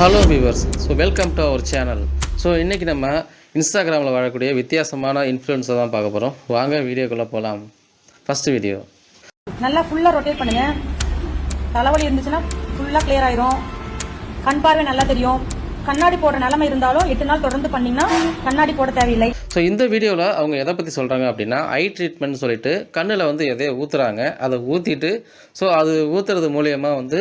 Hello viewers so welcome to our channel so இன்றைக்கி நம்ம இன்ஸ்டாகிராமில் வாழக்கூடிய வித்தியாசமான இன்ஃப்ளூயன்ஸை தான் பார்க்க போகிறோம் வாங்க வீடியோக்குள்ளே போகலாம் ஃபஸ்ட்டு வீடியோ நல்லா ஃபுல்லாக ரொட்டேட் பண்ணுங்கள் தலைவலி இருந்துச்சுன்னா ஃபுல்லாக கிளியர் ஆயிரும். கண் பார்வை நல்லா தெரியும். கண்ணாடி போடுற நிலைமை இருந்தாலும் எட்டு நாள் தொடர்ந்து பண்ணீங்கன்னா கண்ணாடி போட தேவையில்லை. ஸோ இந்த வீடியோவில் அவங்க எதை பற்றி சொல்கிறாங்க அப்படின்னா ஐ ட்ரீட்மெண்ட் சொல்லிட்டு கண்ணில் வந்து எதையோ ஊற்றுறாங்க அதை ஊற்றிட்டு ஸோ அது ஊற்றுறது மூலியமாக வந்து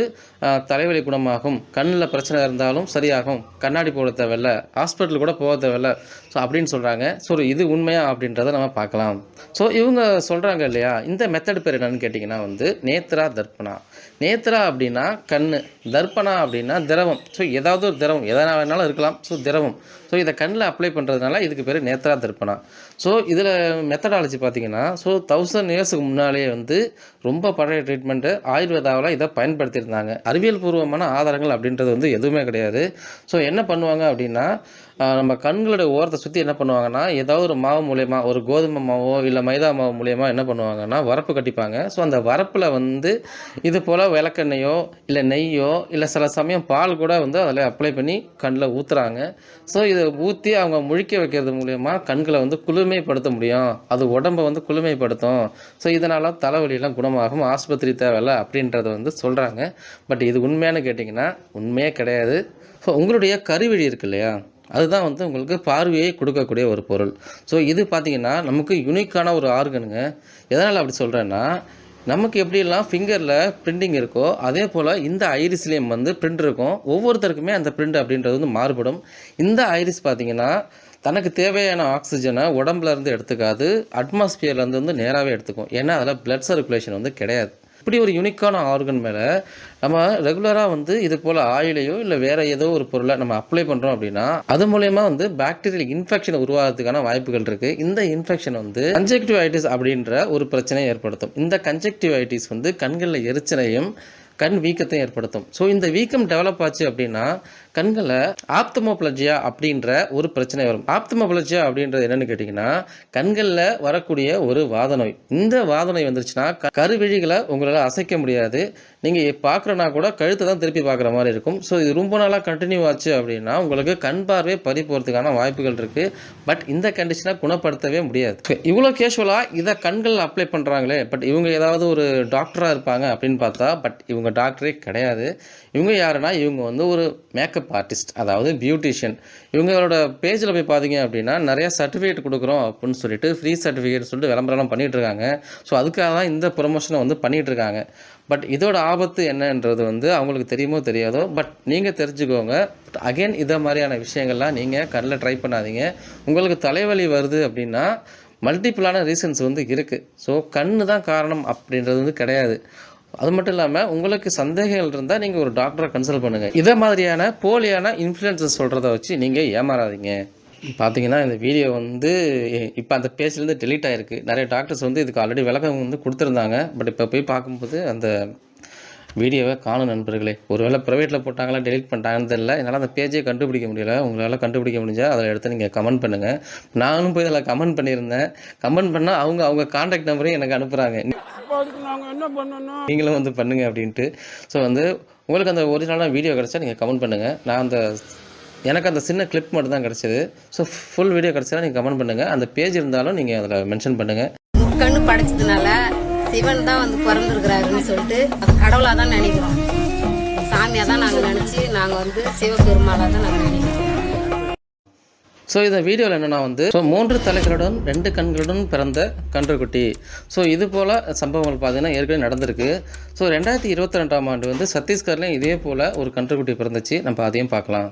தலைவலி குணமாகும். கண்ணில் பிரச்சனை இருந்தாலும் சரியாகும். கண்ணாடி போட தேவையில்ல. ஹாஸ்பிட்டல் கூட போக தேவையில்ல. ஸோ அப்படின்னு சொல்கிறாங்க ஸோ இது உண்மையா அப்படின்றத நம்ம பார்க்கலாம். ஸோ இவங்க சொல்கிறாங்க இல்லையா இந்த மெத்தட் பேர் என்னன்னு கேட்டிங்கன்னா வந்து நேத்ரா தர்ப்பணா. நேத்ரா அப்படின்னா கண் தர்ப்பணா அப்படின்னா திரவம். ஸோ ஏதாவது ஒரு திரவம் எதனா வேணாலும் இருக்கலாம். ஸோ திரவம். ஸோ இதை கண்ணில் அப்ளை பண்ணுறதுனால இதுக்கு பேர் நேத்ரா தர்ப்பணா. ஸோ இதில் மெத்தடாலஜி பார்த்தீங்கன்னா ஸோ தௌசண்ட் இயர்ஸுக்கு முன்னாலேயே வந்து ரொம்ப பழைய ட்ரீட்மெண்ட்டு ஆயுர்வேதாவில் இதை பயன்படுத்தியிருந்தாங்க. அறிவியல் பூர்வமான ஆதாரங்கள் அப்படின்றது வந்து எதுவுமே கிடையாது. ஸோ என்ன பண்ணுவாங்க அப்படின்னா நம்ம கண்களோட ஓரத்தை சுற்றி என்ன பண்ணுவாங்கன்னா ஏதாவது ஒரு மாவு மூலயமா ஒரு கோதுமை மாவோ இல்லை மைதா மாவு மூலயமா என்ன பண்ணுவாங்கன்னா வரப்பு கட்டிப்பாங்க. ஸோ அந்த வரப்பில் வந்து இது போல் விளக்கெண்ணையோ இல்லை நெய்யோ இல்லை சில சமயம் பால் கூட வந்து அதில் அப்ளை பண்ணி கண்ணில் ஊற்றுறாங்க ஸோ இதை ஊற்றி அவங்க முழிக்க வைக்கிறது மூலயமா கண்களை வந்து குளுமைப்படுத்த முடியும். அது உடம்பை வந்து குளுமைப்படுத்தும். ஸோ இதனால் தலைவலியெல்லாம் குணமாகும். ஆஸ்பத்திரி தேவையில்ல அப்படின்றத வந்து சொல்கிறாங்க பட் இது உண்மையானு கேட்டிங்கன்னா உண்மையே கிடையாது. ஸோ உங்களுடைய கருவிழி இருக்கு இல்லையா? அதுதான் வந்து உங்களுக்கு பார்வையை கொடுக்கக்கூடிய ஒரு பொருள். ஸோ இது பார்த்திங்கன்னா நமக்கு யூனிக்கான ஒரு ஆர்கனுங்க எதனால் அப்படி சொல்கிறேன்னா நமக்கு எப்படிலாம் ஃபிங்கரில் பிரிண்டிங் இருக்கோ அதே போல் இந்த ஐரிஸ்லேயும் வந்து பிரிண்ட் இருக்கும். ஒவ்வொருத்தருக்குமே அந்த பிரிண்ட் அப்படின்றது வந்து மாறுபடும். இந்த ஐரிஸ் பார்த்திங்கன்னா தனக்கு தேவையான ஆக்சிஜனை உடம்புலேருந்து எடுத்துக்காது அட்மாஸ்பியர்லேருந்து வந்து நேராகவே எடுத்துக்கும். ஏன்னா அதில் ப்ளட் சர்க்குலேஷன் வந்து கிடையாது. இப்படி ஒரு யூனிக்கான ஆர்கன் மேலே நம்ம ரெகுலராக வந்து இது போல் ஆயிலையோ இல்லை வேற ஏதோ ஒரு பொருளை நம்ம அப்ளை பண்ணுறோம் அப்படின்னா அது மூலயமா வந்து பாக்டீரியல் இன்ஃபெக்ஷன் உருவாகிறதுக்கான வாய்ப்புகள் இருக்குது இந்த இன்ஃபெக்ஷன் வந்து கன்ஜெக்டிவைட்டிஸ் அப்படின்ற ஒரு பிரச்சனையை ஏற்படுத்தும். இந்த கன்ஜெக்டிவைட்டிஸ் வந்து கண்களில் எரிச்சலையும் கண் வீக்கத்தையும் ஏற்படுத்தும். ஸோ இந்த வீக்கம் டெவலப் ஆச்சு அப்படின்னா கண்களை ஆப்தமோப்ளஜியா அப்படின்ற ஒரு பிரச்சனை வரும். ஆப்தமோப்ளஜியா அப்படின்றது என்னன்னு கேட்டிங்கன்னா கண்களில் வரக்கூடிய ஒரு வாத நோய் இந்த வாத நோய் வந்துருச்சுன்னா கருவிழிகளை உங்களால் அசைக்க முடியாது. நீங்கள் பார்க்குறனா கூட கழுத்தை தான் திருப்பி பார்க்குற மாதிரி இருக்கும். ஸோ இது ரொம்ப நாளாக கண்டினியூ ஆச்சு அப்படின்னா உங்களுக்கு கண் பார்வை பறி போகிறதுக்கான வாய்ப்புகள் இருக்குது பட் இந்த கண்டிஷனை குணப்படுத்தவே முடியாது. இவ்வளோ கேஷுவலாக இதை கண்களில் அப்ளை பண்ணுறாங்களே பட் இவங்க ஏதாவது ஒரு டாக்டராக இருப்பாங்க அப்படின்னு பார்த்தா பட் இவங்க டாக்டரே கிடையாது. இவங்க யாருன்னா இவங்க வந்து ஒரு மேக்கப் ஆர்டிஸ்ட் அதாவது பியூட்டிஷியன் இவங்களோட பேஜில் போய் பார்த்தீங்க அப்படின்னா நிறைய சர்டிஃபிகேட் கொடுக்குறோம் அப்படின்னு சொல்லிட்டு ஃப்ரீ சர்டிஃபிகேட் சொல்லிட்டு விளம்பரம்லாம் பண்ணிட்டு இருக்காங்க. ஸோ அதுக்காக தான் இந்த ப்ரொமோஷனை வந்து பண்ணிகிட்டு இருக்காங்க. பட் இதோட ஆபத்து என்னன்றது வந்து அவங்களுக்கு தெரியுமோ தெரியாதோ பட் நீங்கள் தெரிஞ்சுக்கோங்க. பட் அகைன் இதை மாதிரியான விஷயங்கள்லாம் நீங்கள் கண்ணில் ட்ரை பண்ணாதீங்க. உங்களுக்கு தலைவலி வருது அப்படின்னா மல்டிப்புளான ரீசன்ஸ் வந்து இருக்குது ஸோ கண்ணு தான் காரணம் அப்படின்றது வந்து கிடையாது. அது மட்டும் இல்லாமல் உங்களுக்கு சந்தேகங்கள் இருந்தால் நீங்கள் ஒரு டாக்டரை கன்சல்ட் பண்ணுங்கள் இதே மாதிரியான போலியான இன்ஃப்ளூயன்சஸ் சொல்கிறத வச்சு நீங்கள் ஏமாறாதீங்க. பார்த்தீங்கன்னா இந்த வீடியோ வந்து இப்போ அந்த பேஜ்லேருந்து டெலீட் ஆகிருக்கு நிறைய டாக்டர்ஸ் வந்து இதுக்கு ஆல்ரெடி விளக்கம் வந்து கொடுத்துருந்தாங்க. பட் இப்போ போய் பார்க்கும்போது அந்த வீடியோவை காணும் நண்பர்களே. ஒருவேளை ப்ரைவேட்டில் போட்டாங்களா டெலிட் பண்ணிட்டாங்கன்னு தெரியல. என்னால் அந்த பேஜே கண்டுபிடிக்க முடியல. உங்களால் கண்டுபிடிக்க முடிஞ்சால் அதில் எடுத்து நீங்கள் கமெண்ட் பண்ணுங்கள் நானும் போய் அதில் கமெண்ட் பண்ணியிருந்தேன். கமெண்ட் பண்ணால் அவங்க அவங்க காண்டாக்ட் நம்பரையும் எனக்கு அனுப்புகிறாங்க நீங்களும் வந்து பண்ணுங்க அப்படின்ட்டு. ஸோ வந்து உங்களுக்கு அந்த ஒரிஜினலான வீடியோ கிடச்சா நீங்கள் கமெண்ட் பண்ணுங்கள் நான் அந்த எனக்கு அந்த சின்ன கிளிப் மட்டும் தான் கிடச்சிது. ஸோ ஃபுல் வீடியோ கிடச்சா நீங்கள் கமெண்ட் பண்ணுங்கள் அந்த பேஜ் இருந்தாலும் நீங்கள் அதில் மென்ஷன் பண்ணுங்கள் முக்கண்ணு படைச்சதுனால சிவன் தான் வந்து பிறந்திருக்கிறாருன்னு சொல்லிட்டு அது கடவுளாக தான் நினைக்கிறோம். சாமியாக தான் நாங்கள் நினச்சி நாங்கள் வந்து சிவபெருமாளாக தான் நாங்கள் நினைக்கிறோம். ஸோ இந்த வீடியோவில் என்னென்னா வந்து ஸோ மூன்று தலைகளுடன் ரெண்டு கண்களுடன் பிறந்த கன்றுக்குட்டி. ஸோ இது போல் சம்பவங்கள் பார்த்தீங்கன்னா ஏற்கனவே நடந்திருக்கு. ஸோ ரெண்டாயிரத்தி இருபத்தி ரெண்டாம் ஆண்டு வந்து சத்தீஸ்கர்லேயும் இதே போல் ஒரு கன்றுக்குட்டி பிறந்துச்சு. நம்ம அதையும் பார்க்கலாம்.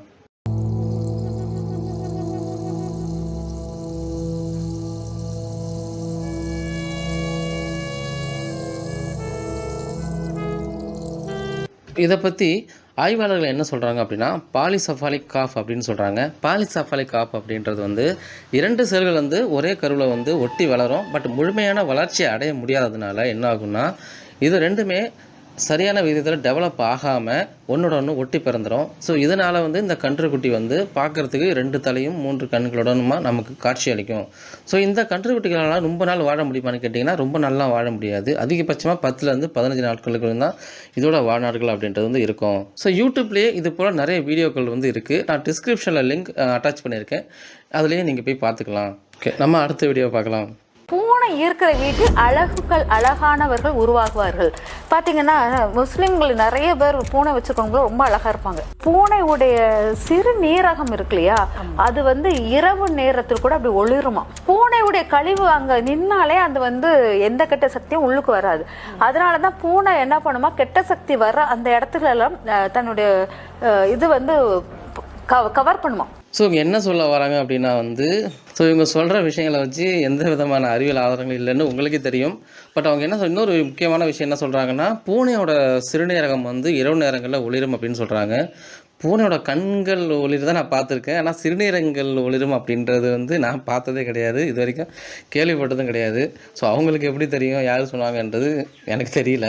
இதை பற்றி ஆய்வாளர்கள் என்ன சொல்கிறாங்க அப்படின்னா பாலிசஃபாலிக் காஃப் அப்படின்னு சொல்கிறாங்க பாலிசஃபாலிக் காஃப் அப்படின்றது வந்து இரண்டு செல்கள் வந்து ஒரே கருவில் வந்து ஒட்டி வளரும் பட் முழுமையான வளர்ச்சியை அடைய முடியாததுனால என்ன ஆகும்னா இது ரெண்டுமே சரியான விதத்தில் டெவலப் ஆகாமல் ஒன்றோட ஒன்று ஒட்டி பிறந்துடும் ஸோ இதனால் வந்து இந்த கன்றுக்குட்டி வந்து பார்க்குறதுக்கு ரெண்டு தலையும் மூன்று கண்களுடனுமா நமக்கு காட்சி அளிக்கும். ஸோ இந்த கன்றுக்குட்டிகளால் ரொம்ப நாள் வாழ முடியுமான்னு கேட்டிங்கன்னா ரொம்ப நல்லா வாழ முடியாது. அதிகபட்சமாக பத்துலேருந்து பதினஞ்சு நாட்களுக்கு தான் இதோட வாழ்நாட்கள் அப்படின்றது வந்து இருக்கும். ஸோ யூடியூப்லேயே இது போல் நிறைய வீடியோக்கள் வந்து இருக்குது நான் டிஸ்கிரிப்ஷனில் லிங்க் அட்டாச் பண்ணியிருக்கேன். அதுலேயே நீங்கள் போய் பார்த்துக்கலாம். ஓகே நம்ம அடுத்த வீடியோ பார்க்கலாம். பூனை இருக்கிற வீட்டில் அழகுகள் அழகானவர்கள் உருவாகுவார்கள். பார்த்தீங்கன்னா முஸ்லிம்கள் நிறைய பேர் பூனை வச்சிருக்கவங்க ரொம்ப அழகா இருப்பாங்க. பூனையுடைய சிறு நீரகம் இருக்கு இல்லையா? அது வந்து இரவு நேரத்தில் கூட அப்படி ஒளிருமா? பூனையுடைய கழிவு அங்க நின்னாலே அது வந்து எந்த கெட்ட சக்தியும் உள்ளுக்கு வராது. அதனால தான் பூனை என்ன பண்ணுமா? கெட்ட சக்தி வர அந்த இடத்துல எல்லாம் தன்னுடைய இது வந்து கவர் பண்ணுமா? ஸோ இவங்க என்ன சொல்ல வராங்க அப்படின்னா வந்து ஸோ இவங்க சொல்கிற விஷயங்களை வச்சு எந்த விதமான அறிவியல் ஆதாரங்கள் இல்லைன்னு உங்களுக்கே தெரியும். பட் அவங்க என்ன சொல் இன்னொரு முக்கியமான விஷயம் என்ன சொல்கிறாங்கன்னா பூனையோட சிறுநீரகம் வந்து இரவு நேரங்களில் ஒளிரும் அப்படின்னு சொல்கிறாங்க பூனையோட கண்கள் ஒளிர் தான் நான் பார்த்துருக்கேன். ஆனால் சிறுநீரங்கள் ஒளிரும் அப்படின்றது வந்து நான் பார்த்ததே கிடையாது. இது வரைக்கும் கேள்விப்பட்டதும் கிடையாது. ஸோ அவங்களுக்கு எப்படி தெரியும்? யார் சொன்னாங்கன்றது எனக்கு தெரியல.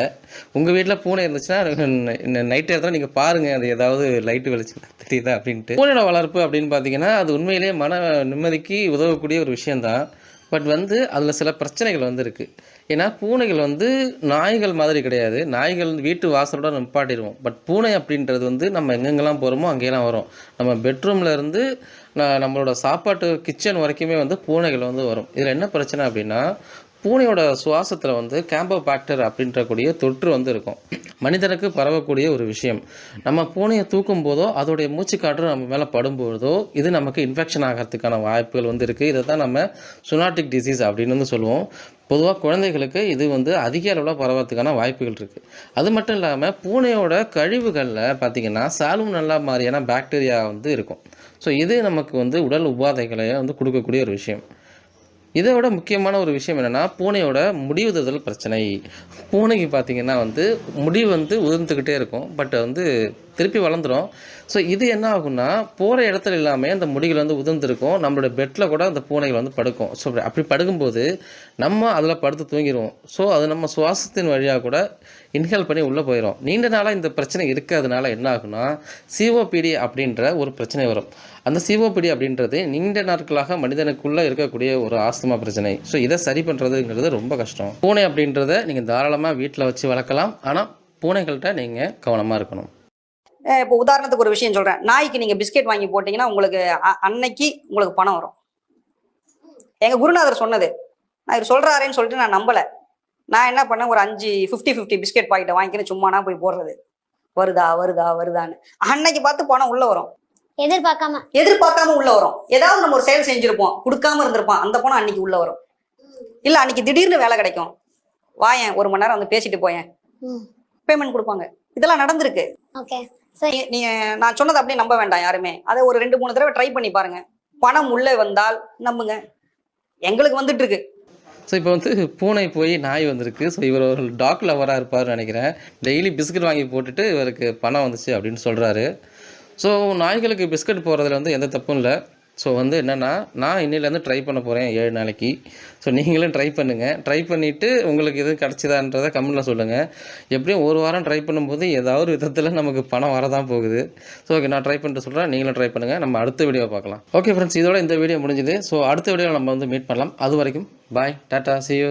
உங்கள் வீட்டில் பூனை இருந்துச்சுன்னா நைட் நேரத்தில் நீங்கள் பாருங்கள் அது ஏதாவது லைட்டு வெளிச்சம் தெரியுதா அப்படின்ட்டு. பூனையோட வளர்ப்பு அப்படின்னு பார்த்தீங்கன்னா அது உண்மையிலேயே மன நிம்மதிக்கு உதவக்கூடிய ஒரு விஷயந்தான் பட் வந்து அதில் சில பிரச்சனைகள் வந்து இருக்குது ஏன்னா பூனைகள் வந்து நாய்கள் மாதிரி கிடையாது. நாய்கள் வீட்டு வாசலோட நிப்பாட்டிடுவோம். பட் பூனை அப்படின்றது வந்து நம்ம எங்கெங்கெல்லாம் போகிறோமோ அங்கேயெல்லாம் வரும். நம்ம பெட்ரூமில் இருந்து நம்மளோட சாப்பாட்டு கிச்சன் வரைக்குமே வந்து பூனைகள் வந்து வரும். இதில் என்ன பிரச்சனை அப்படின்னா பூனையோட சுவாசத்தில் வந்து கேம்போபாக்டர் அப்படின்றக்கூடிய தொற்று வந்து இருக்கும். மனிதனுக்கு பரவக்கூடிய ஒரு விஷயம். நம்ம பூனையை தூக்கும் போதோ அதோடைய மூச்சுக்காற்று நம்ம மேலே படும்போதோ இது நமக்கு இன்ஃபெக்ஷன் ஆகிறதுக்கான வாய்ப்புகள் வந்து இருக்குது இதை தான் நம்ம சுனாட்டிக் டிசீஸ் அப்படின்னு வந்து சொல்லுவோம். பொதுவாக குழந்தைகளுக்கு இது வந்து அதிக அளவில் பரவறதுக்கான வாய்ப்புகள் இருக்குது அது மட்டும் இல்லாமல் பூனையோட கழிவுகளில் பார்த்திங்கன்னா நல்லா மாதிரியான பாக்டீரியா வந்து இருக்கும். ஸோ இது நமக்கு வந்து உடல் உபாதைகளை வந்து கொடுக்கக்கூடிய ஒரு விஷயம். இதை விட முக்கியமான ஒரு விஷயம் என்னென்னா பூனையோட முடி பிரச்சனை. பூனைக்கு பார்த்தீங்கன்னா வந்து முடி வந்து உதிர்ந்துக்கிட்டே இருக்கும். பட் வந்து திருப்பி வளர்ந்துரும். ஸோ இது என்ன ஆகும்னா போகிற இடத்துல இல்லாமல் அந்த முடிகள் வந்து உதிர்ந்துருக்கும். நம்மளோட பெட்டில் கூட அந்த பூனைகள் வந்து படுக்கும். ஸோ அப்படி படுக்கும்போது நம்ம அதில் படுத்து தூங்கிடுவோம் ஸோ அது நம்ம சுவாசத்தின் வழியாக கூட இன்ஹேல் பண்ணி உள்ளே போயிடும் நீண்ட நாளாக இந்த பிரச்சனை இருக்கிறதுனால என்ன ஆகும்னா சிஓபிடி அப்படின்ற ஒரு பிரச்சனை வரும். அந்த சிஓபிடி அப்படின்றது நீண்ட நாட்களாக மனிதனுக்குள்ளே இருக்கக்கூடிய ஒரு ஆஸ்துமா பிரச்சனை. ஸோ இதை சரி பண்ணுறதுங்கிறது ரொம்ப கஷ்டம். பூனை அப்படின்றத நீங்கள் தாராளமாக வீட்டில் வச்சு வளர்க்கலாம். ஆனால் பூனைகள்கிட்ட நீங்கள் கவனமாக இருக்கணும். இப்போ உதாரணத்துக்கு ஒரு விஷயம் சொல்றேன். நாய்க்கு நீங்க பிஸ்கெட் வாங்கி போட்டீங்கன்னா உங்களுக்கு அன்னைக்கு உங்களுக்கு பணம் வரும். எங்க குருநாதர் சொன்னது. நான் இவர் சொல்றாருன்னு சொல்லிட்டு நான் நம்பல. நான் என்ன பண்ணேன்? ஒரு அஞ்சு ஃபிஃப்டி ஃபிஃப்டி பிஸ்கெட் பாக்கெட்டை வாங்கிக்கின்னு சும்மா போய் போடுறது. வருதா வருதா வருதான்னு. அன்னைக்கு பார்த்து பணம் உள்ள வரும். எதிர்பார்க்காம. எதிர்பார்க்காம உள்ள வரும். ஏதாவது நம்ம ஒரு செயல் செஞ்சிருப்போம். கொடுக்காம இருந்திருப்போம் அந்த பணம் அன்னைக்கு உள்ள வரும். இல்ல அன்னைக்கு திடீர்னு வேலை கிடைக்கும். வாயேன் ஒரு மணி நேரம் வந்து பேசிட்டு போயேன். பேமெண்ட் கொடுப்பாங்க. இதெல்லாம் நடந்திருக்கு. ஓகே சரி நீ- நீங்க நான் சொன்னதை அப்படியே நம்ப வேண்டாம் யாருமே. அதை ஒரு ரெண்டு மூணு தடவை ட்ரை பண்ணி பாருங்க. பணம் உள்ளே வந்தால் நம்புங்க. எங்களுக்கு வந்துட்டு இருக்கு. ஸோ இப்போ வந்து பூனை போய் நாய் வந்திருக்கு. ஸோ இவர் ஒரு டாக் லவராக இருப்பார்னு நினைக்கிறேன். டெய்லி பிஸ்கட் வாங்கி போட்டுட்டு இவருக்கு பணம் வந்துச்சு அப்படின்னு சொல்கிறாரு ஸோ நாய்களுக்கு பிஸ்கட் போகிறதுல வந்து எந்த தப்பும் இல்லை. ஸோ வந்து என்னென்னா நான் இன்னிலேருந்து ட்ரை பண்ண போகிறேன் ஏழு நாளைக்கு. ஸோ நீங்களும் ட்ரை பண்ணுங்கள் ட்ரை பண்ணிவிட்டு உங்களுக்கு எதுவும் கிடச்சிதான்றதை கமெண்ட்டில் சொல்லுங்கள் எப்படியும் ஒரு வாரம் ட்ரை பண்ணும்போது ஏதாவது ஒரு விதத்தில் நமக்கு பணம் வரதான் போகுது. ஸோ ஓகே நான் ட்ரை பண்ணிட்டு சொல்கிறேன் நீங்களும் ட்ரை பண்ணுங்கள் நம்ம அடுத்த வீடியோ பார்க்கலாம். ஓகே ஃப்ரெண்ட்ஸ் இதோட இந்த வீடியோ முடிஞ்சுது. ஸோ அடுத்த வீடியோ நம்ம வந்து மீட் பண்ணலாம். அது வரைக்கும் பாய் டாட்டா சியூ